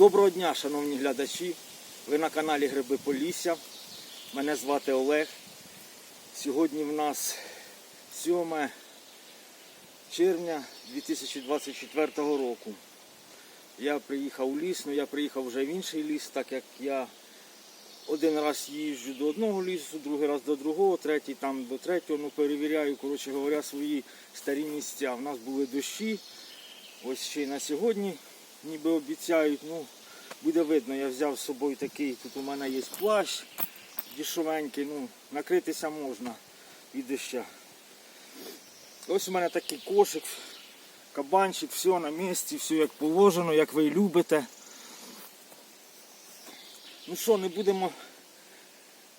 Доброго дня, шановні глядачі. Ви на каналі Гриби Полісся. Мене звати Олег. Сьогодні в нас 7 червня 2024 року. Я приїхав у ліс, ну я приїхав вже в інший ліс, так як я один раз їжджу до одного лісу, другий раз до другого, третій там до третього, ну перевіряю, коротше говоря, свої старі місця. У нас були дощі. Ось ще й на сьогодні ніби обіцяють. Ну, буде видно, я взяв з собою такий, тут у мене є плащ дішовенький, ну, накритися можна від доща. Ось у мене такий кошик, кабанчик, все на місці, все як положено, як ви любите. Ну що, не будемо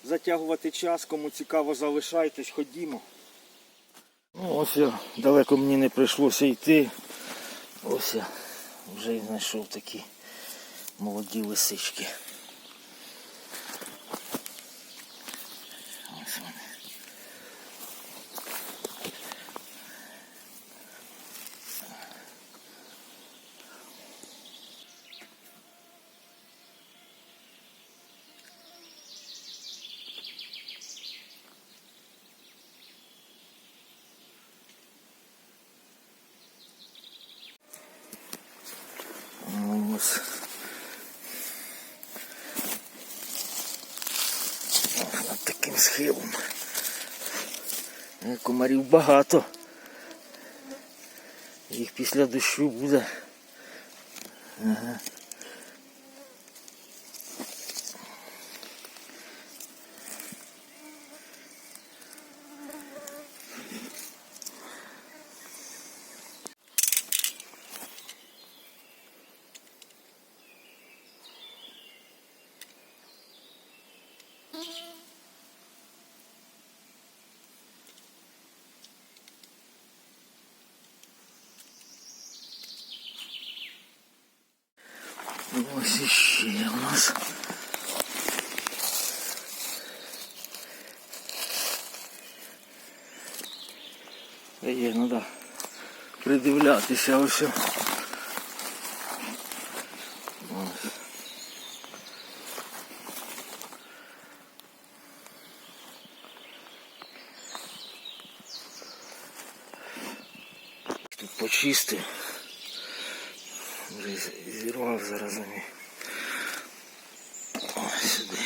затягувати час, кому цікаво залишайтесь, ходімо. Ну ось я далеко мені не прийшлося йти. Ось я вже знайшов такі молоді лисички. Комарів багато. Їх після дощу буде. Ага. Ось іще у нас. Є, ну да. Придивлятися. Ось. Тут почистив. Зірвав зараз на Ось сюди.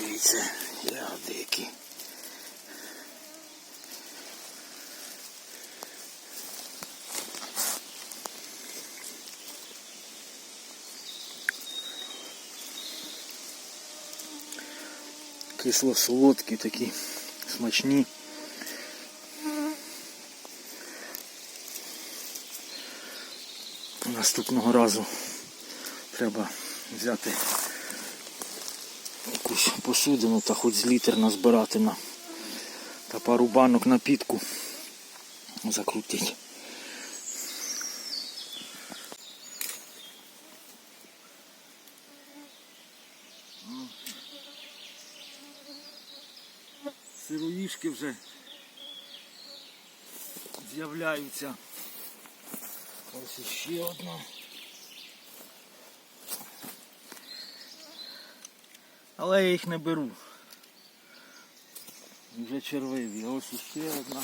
Дивіться, ягоди які. Кисло-солодкі такі, смачні. Наступного разу треба взяти якусь посудину та хоч з літр назбирати на та пару банок напітку закрутить. Сироїшки вже з'являються. Ось іще одна. Але я їх не беру. Вже червиві. Ось іще одна.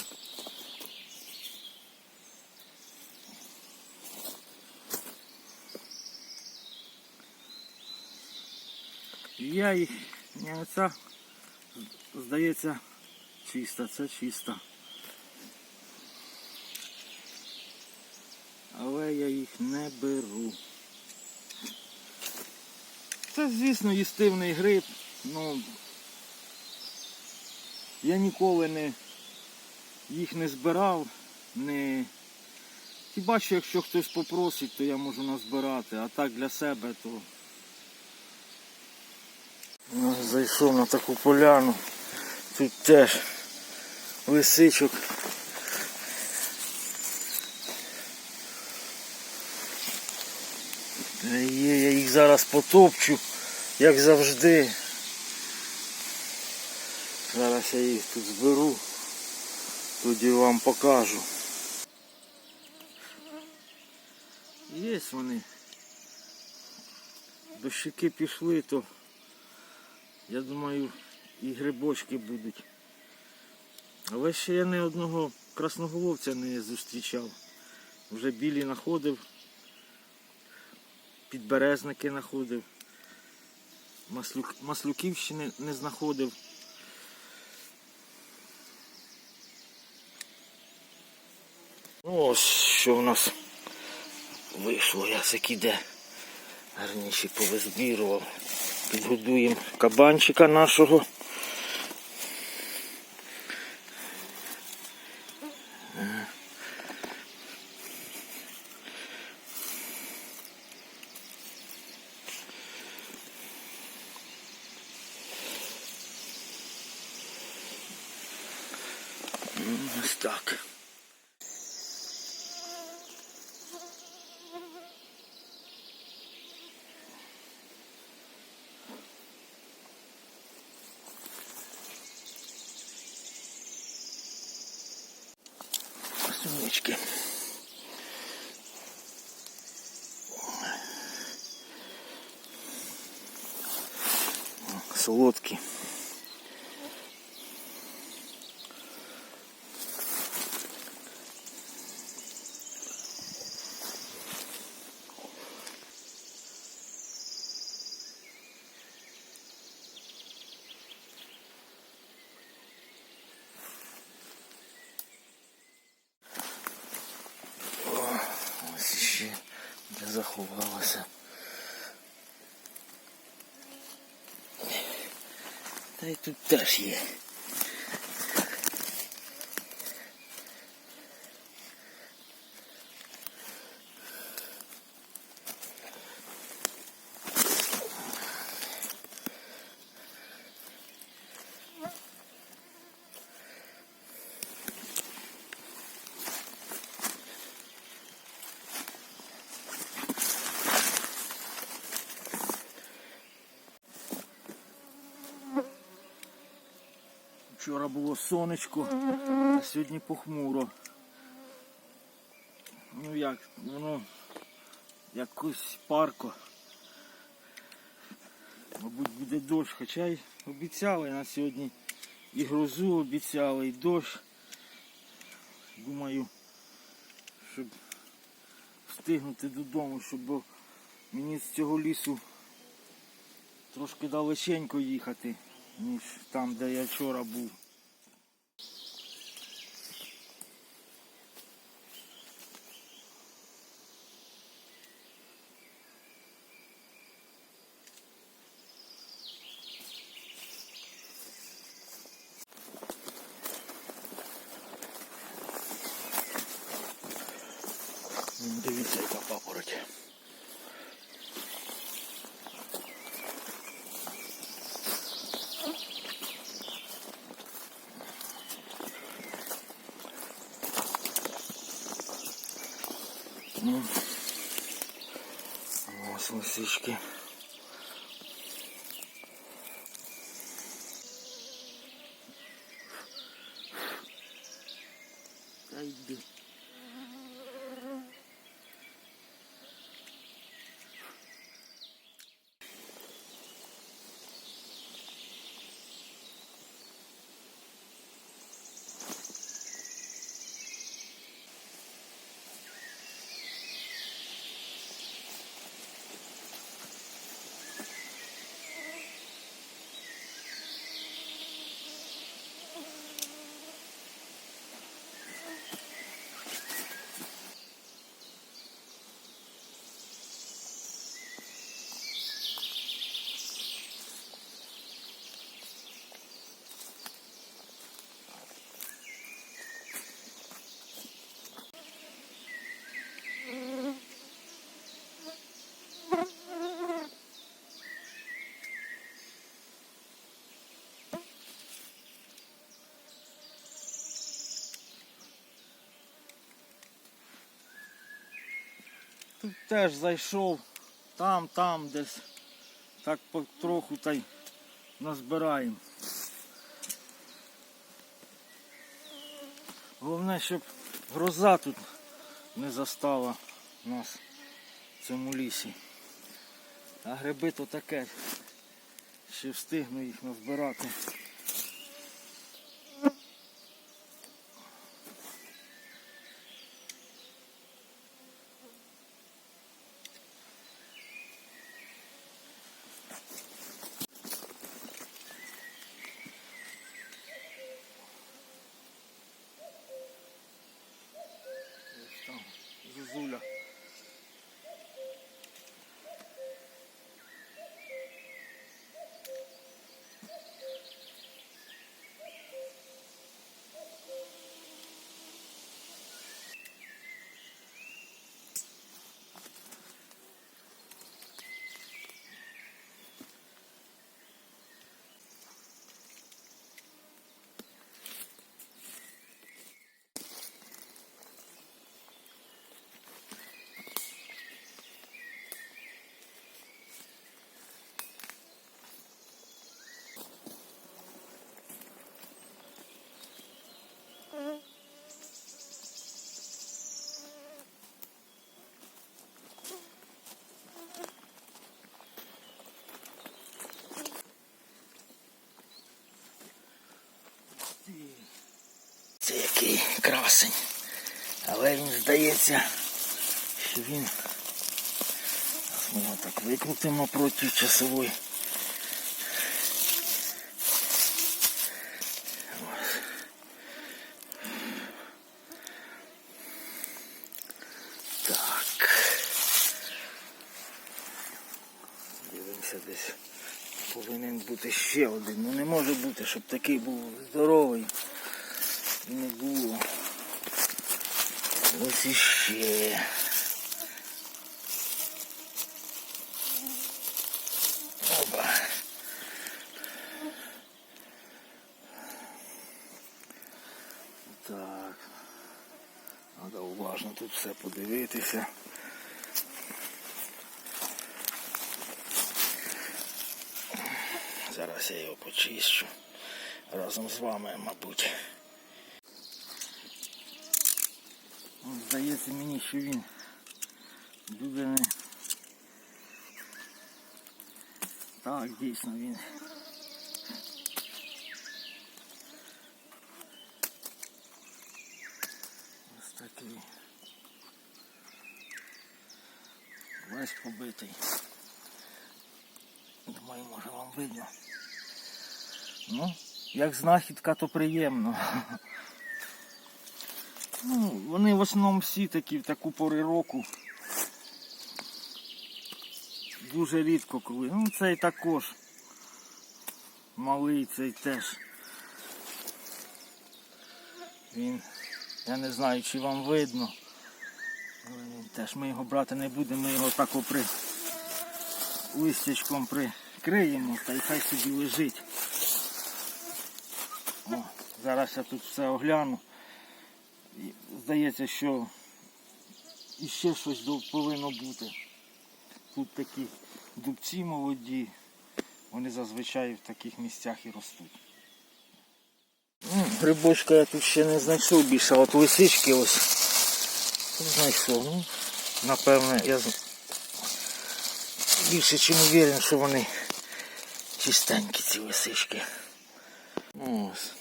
Я їх, ні, оця, здається, чиста, це чиста. Але я їх не беру. Це, звісно, їстивний гриб, ну Я ніколи не їх не збирав, не. Хіба що якщо хтось попросить, то я можу назбирати, а так для себе то. Зайшов на таку поляну. Тут теж лисичок. Є, я їх зараз потопчу, як завжди. Зараз я їх тут зберу, тоді вам покажу. Є вони. Дощики пішли, то я думаю і грибочки будуть. Але ще я ні одного красноголовця не зустрічав. Вже білі знаходив, підберезники знаходив, маслюк, маслюків ще не, не знаходив. Ну, ось що в нас вийшло, ясик іде. Гарніші повизбірував. Підгодуємо кабанчика нашого. Ось так. Сумочки. Солодкі. Та й тут теж є. Вчора було сонечко, а сьогодні похмуро. Ну як, воно якось парко. Мабуть буде дощ, хоча й обіцяли на сьогодні і грозу обіцяли, і дощ. Думаю, щоб встигнути додому, щоб мені з цього лісу трошки далеченько їхати, ніж там, де я вчора був. М, Дивіться, яка папороть. Ну, ось теж зайшов там, там десь. Так потроху та й назбираємо. Головне, щоб гроза тут не застала нас в цьому лісі. А гриби то таке. Ще встигну їх назбирати. Ось там зозуля. Це який красень. Але він здається, що він. Зараз ми його так викрутимо проти часової. Так. Дивимося десь. Повинен бути ще один. Ну не може бути, щоб такий був здоровий. Не було. Ось іще. Опа. Так. Треба уважно тут все подивитися. Зараз я його почищу. Разом з вами, мабуть. Ну, Здається мені, що він дуже не... Так, дійсно він. Ось такий. Весь побитий. Думаю, може вам видно. Ну, як знахідка, то приємно. Ну, вони в основному всі такі в таку пори року. Дуже рідко коли. Ну цей також. Малий цей теж. Він, я не знаю чи вам видно. Теж ми його брати не будемо, ми його так опри листячком прикриємо та й хай собі лежить. О, зараз я тут все огляну. Здається, що іще щось повинно бути. Тут такі дубці молоді, вони зазвичай в таких місцях і ростуть. Ну, Грибочка я тут ще не знайшов більше, а от лисички ось знайшов. Ну, напевне, я більше чим уверен, що вони чистенькі ці лисички. Ну, ось.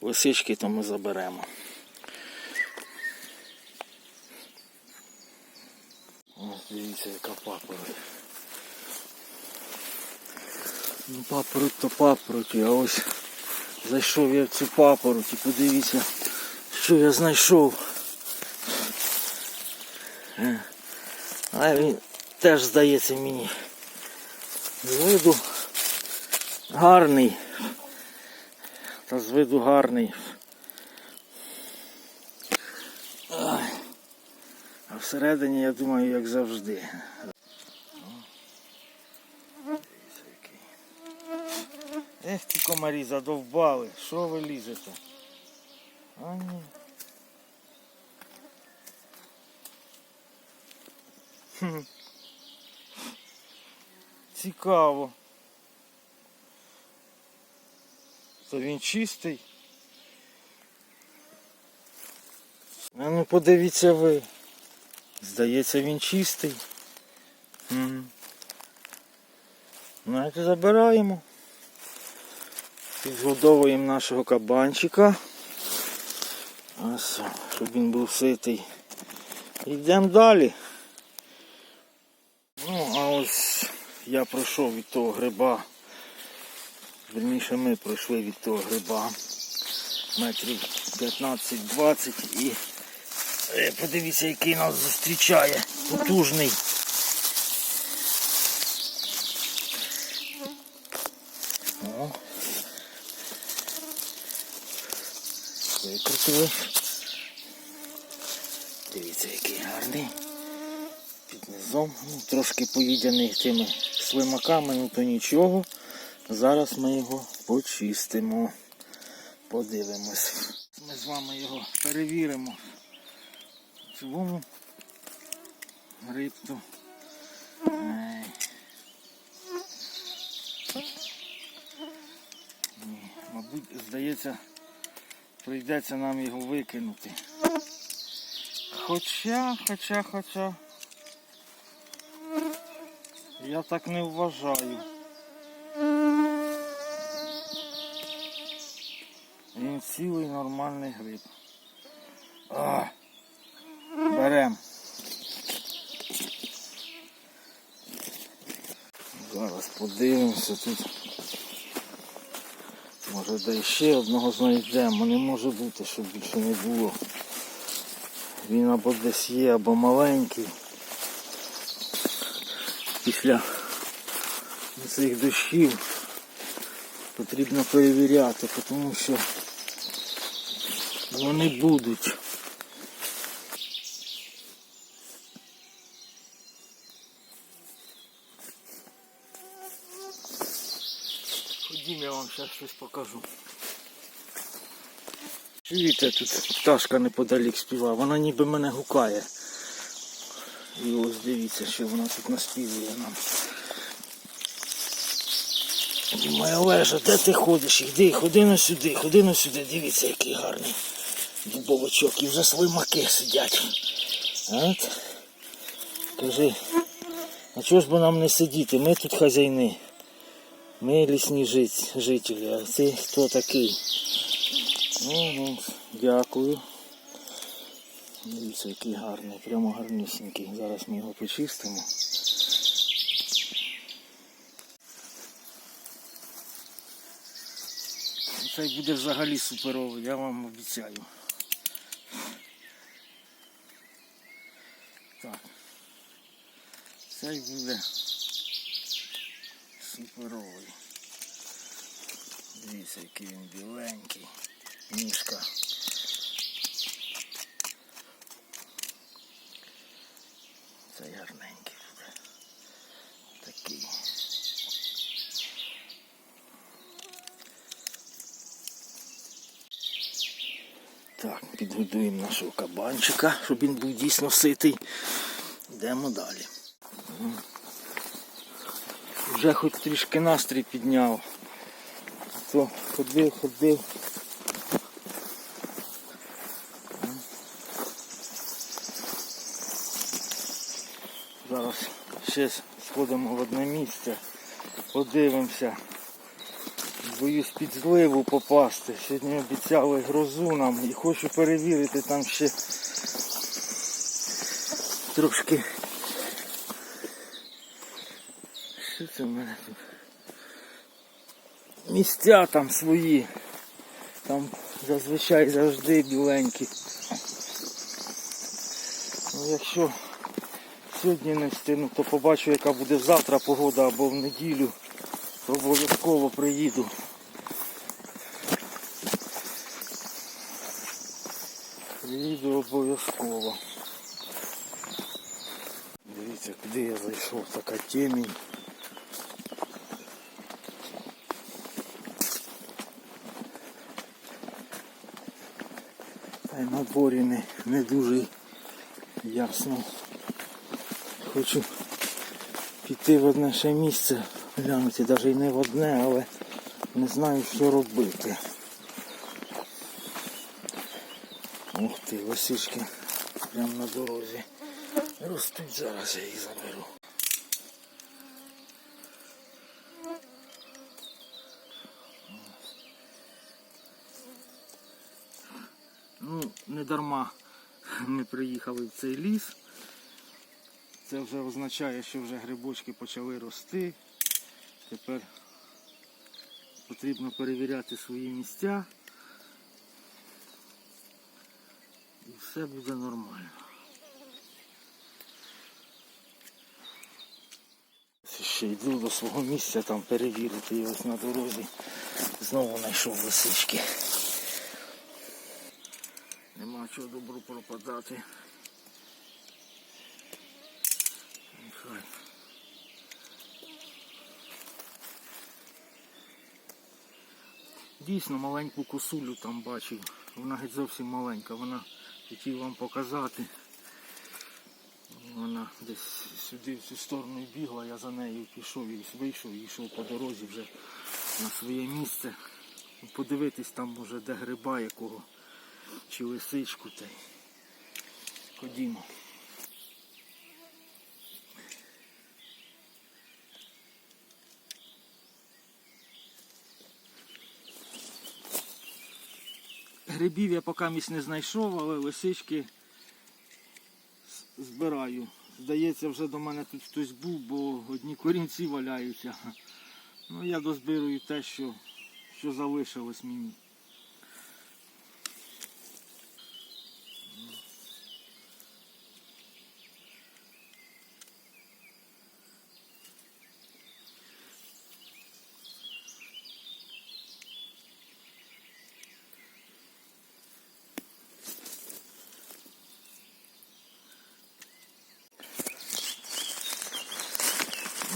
Лисички то ми заберемо. Дивіться, яка папороть. Ну, папороть то папороть, а ось зайшов я в цю папороть і подивіться, що я знайшов. Е. А він теж здається мені. З виду гарний. Та з виду гарний. Ай. А всередині, я думаю, як завжди. Ех, ті комарі задовбали. Що ви лізете? А ні. Цікаво. То він чистий. Ну подивіться ви. Здається, він чистий. Угу. Забираємо. Підгодовуємо нашого кабанчика. Ось, щоб він був ситий. Йдемо далі. Ну, а ось я пройшов від того гриба. Верніше ми пройшли від того гриба метрів 15-20 і подивіться, який нас зустрічає. Потужний. Викрутили. Дивіться, який гарний. Під низом. Ну, трошки поїдений тими слимаками, ну то нічого. Зараз ми його почистимо. Подивимось. Ми з вами його перевіримо. В цілому гриб-то. Ей. Ні, мабуть, здається, прийдеться нам його викинути. Хоча, хоча, хоча. Я так не вважаю. Він цілий нормальний гриб. А, берем. Зараз подивимося тут. Може де ще одного знайдемо. Не може бути, щоб більше не було. Він або десь є, або маленький. Після цих дощів потрібно перевіряти, тому що вони будуть. Зараз щось покажу. Чуєте, тут пташка неподалік співає, вона ніби мене гукає. І ось дивіться, що вона тут наспівує нам. Моя Олежа, де ти ходиш? Іди, ходи на сюди, ходи на сюди, дивіться, який гарний дубовичок. І вже слимаки сидять. От. Кажи, а чого ж бо нам не сидіти? Ми тут хазяйни. Ми лісні жителі, а ти хто такий? Ну, ну, дякую. Дивіться, який гарний, прямо гарнюсінький. Зараз ми його почистимо. Цей буде взагалі суперовий, я вам обіцяю. Так. Цей буде суперовий. Дивіться, який він біленький. Ніжка. Цей гарненький буде. Такий. Так, підгодуємо нашого кабанчика, щоб він був дійсно ситий. Йдемо далі. Вже хоч трішки настрій підняв. То ходив, ходив. Зараз ще сходимо в одне місце, подивимося. Боюсь під зливу попасти. Сьогодні обіцяли грозу нам і хочу перевірити там ще трошки. Що це в мене тут? Місця там свої. Там зазвичай завжди біленькі. Ну, якщо сьогодні не встигну, то побачу, яка буде завтра погода або в неділю. Обов'язково приїду. Приїду обов'язково. Дивіться, куди я зайшов, така темінь. Та й на дворі не, не дуже ясно. хочу піти в одне ще місце, глянути, навіть і не в одне, але не знаю, що робити. Ух ти, лисички прямо на дорозі. Ростуть зараз, я їх заберу. Ну, дарма ми приїхали в цей ліс. Це вже означає, що вже грибочки почали рости. Тепер потрібно перевіряти свої місця. І все буде нормально. Ще йду до свого місця там перевірити і ось на дорозі. Знову знайшов лисички. Нема чого добру пропадати. Дійсно маленьку косулю там бачив. Вона геть зовсім маленька. Вона хотів вам показати. Вона десь сюди, в цю сторону бігла, я за нею пішов і вийшов і йшов по дорозі вже на своє місце. Подивитись там може де гриба якого чи лисичку та й ходімо. Грибів я поки місць не знайшов, але лисички збираю. Здається, вже до мене тут хтось був, бо одні корінці валяються. Ну, я дозбирую те, що, що залишилось мені.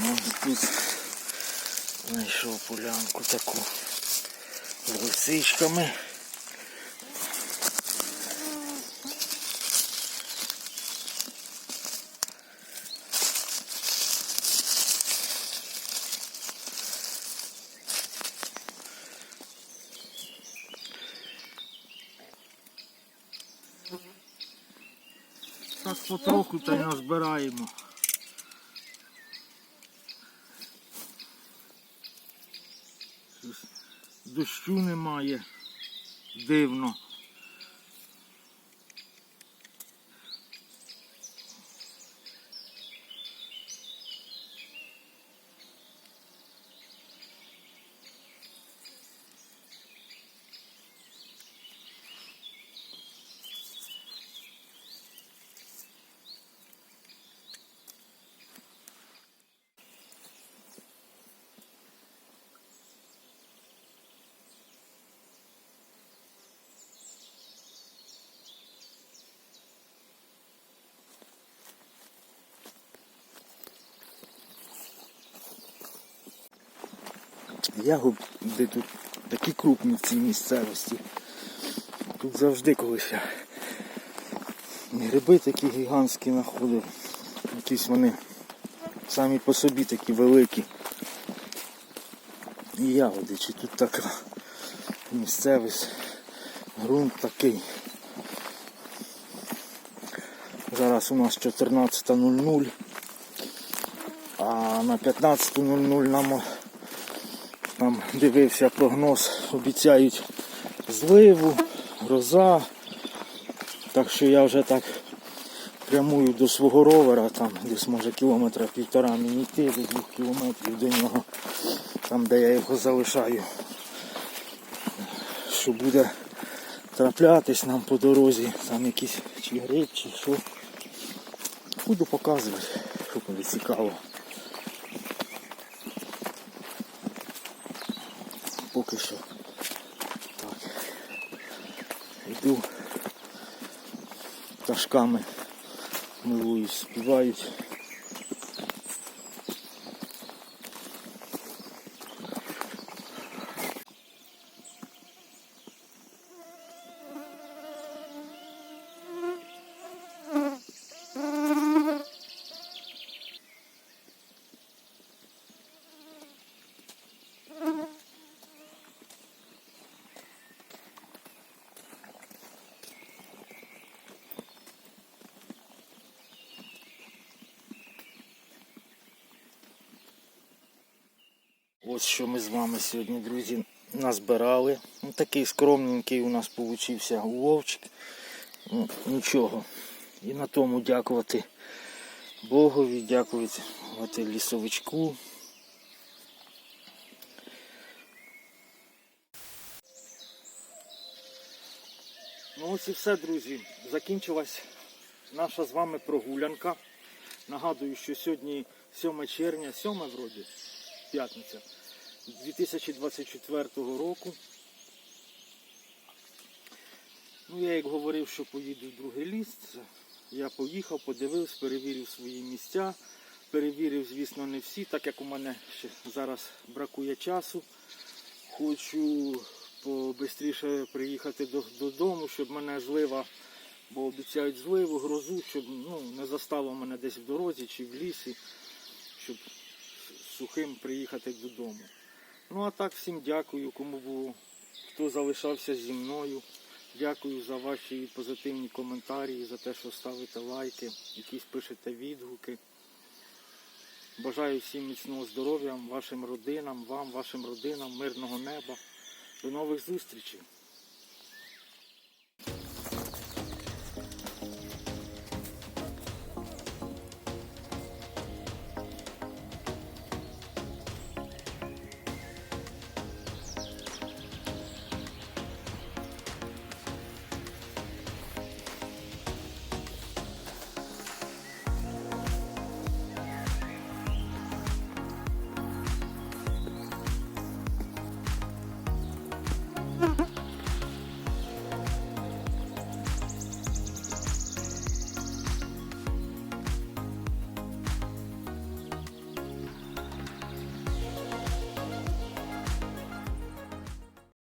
Ну, тут знайшов полянку таку з лисичками. Так потроху та й назбираємо. Щось Немає. Дивно. Ягоди тут такі крупні в цій місцевості. Тут завжди колись я гриби такі гігантські знаходив. Якісь вони самі по собі такі великі. І ягоди, чи тут така місцевість, ґрунт такий. Зараз у нас 14.00, а на 15.00 нам там дивився прогноз, обіцяють зливу, гроза. Так що я вже так прямую до свого ровера, там десь може кілометра півтора мені йти, до двох кілометрів до нього, там де я його залишаю. Що буде траплятись нам по дорозі, там якийсь чи гриб, чи що. Буду показувати, що буде цікаво. Поки що. Так. Йду Ташками милуюсь, співають. Ось що ми з вами сьогодні, друзі, назбирали. Ну, такий скромненький у нас получився уловчик. Ну, нічого. І на тому дякувати Богові, дякувати лісовичку. Ну ось і все, друзі. Закінчилась наша з вами прогулянка. Нагадую, що сьогодні 7 червня, 7 вроді, п'ятниця 2024 року. Ну, я як говорив, що поїду в другий ліс. Я поїхав, подивився, перевірив свої місця. Перевірив, звісно, не всі, так як у мене ще зараз бракує часу. Хочу побистріше приїхати додому, щоб мене злива, бо обіцяють зливу, грозу, щоб ну, не застало мене десь в дорозі чи в лісі, щоб сухим приїхати додому. Ну а так всім дякую, кому було, хто залишався зі мною. Дякую за ваші позитивні коментарі, за те, що ставите лайки, якісь пишете відгуки. Бажаю всім міцного здоров'я, вашим родинам, вам, вашим родинам, мирного неба. До нових зустрічей!